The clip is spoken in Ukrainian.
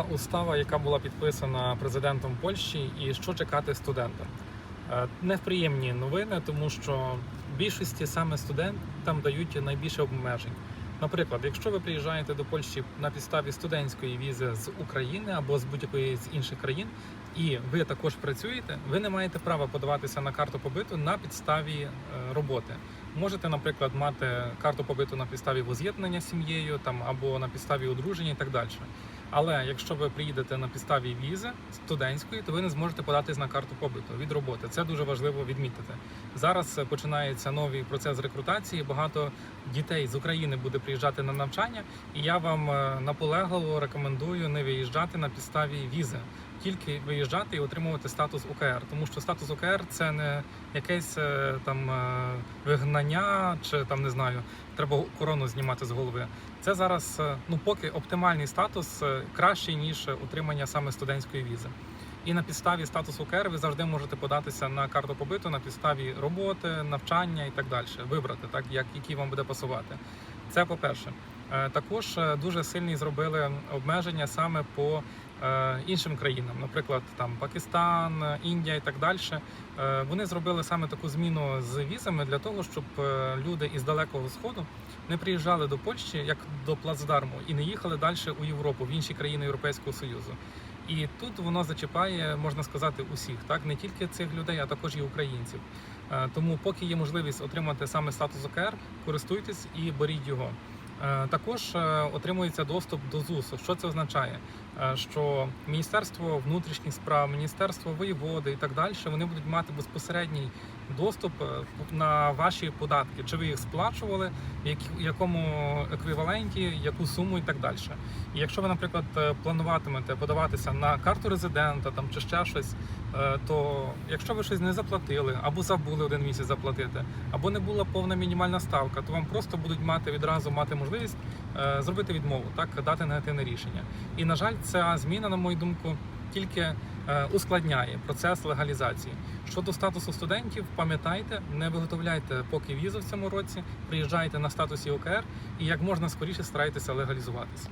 Устава, яка була підписана президентом Польщі, і що чекати студентам. Е, Неприємні новини, тому що більшості саме студентам дають найбільше обмежень. Наприклад, якщо ви приїжджаєте до Польщі на підставі студентської візи з України або з будь-якої з інших країн, і ви також працюєте, ви не маєте права подаватися на карту побиту на підставі е, роботи. Можете, наприклад, мати карту побиту на підставі воз'єднання з сім'єю там або на підставі одруження і так далі. Але якщо ви приїдете на підставі візи студентської, то ви не зможете податись на карту побиту від роботи. Це дуже важливо відмітити. Зараз е, починається новий процес рекрутації. Багато дітей з України буде приїжджати на навчання, і я вам е, наполегливо рекомендую не виїжджати на підставі візи. Тільки виїжджати і отримувати статус УКР, тому що статус УКР це не якесь е, там е, вигнання, чи там не знаю, треба корону знімати з голови. Це зараз е, ну поки оптимальний статус кращий ніж отримання саме студентської візи. І на підставі статусу УКР ви завжди можете податися на карту побиту на підставі роботи, навчання і так далі. Вибрати так, як який вам буде пасувати. Це по-перше. Е, Також е, дуже сильні зробили обмеження саме по е, іншим країнам, наприклад, там Пакистан, Індія і так далі. Вони зробили саме таку зміну з візами для того, щоб люди із далекого сходу не приїжджали до Польщі як до плацдарму і не їхали далі у Європу, в інші країни Європейського Союзу. І тут воно зачіпає, можна сказати, усіх, так не тільки цих людей, а також і українців. Е, Тому, поки є можливість отримати саме статус ОКР, користуйтесь і беріть його. Е, Також е, отримується доступ до ЗУСу. Що це означає? Е, Що Міністерство внутрішніх справ, Міністерство воєводи і так далі вони будуть мати безпосередній доступ на ваші податки, чи ви їх сплачували, в якому еквіваленті, яку суму і так далі. І якщо ви, наприклад, плануватимете подаватися на карту резидента там чи ще щось, то якщо ви щось не заплатили або забули один місяць заплатити, або не була повна мінімальна ставка, то вам просто будуть мати відразу мати можливість е, зробити відмову, так дати негативне рішення. І на жаль, ця зміна, на мою думку, тільки е, ускладняє процес легалізації. Щодо статусу студентів, пам'ятайте, не виготовляйте поки візу в цьому році, приїжджайте на статусі ОКР і як можна скоріше старайтеся легалізуватися.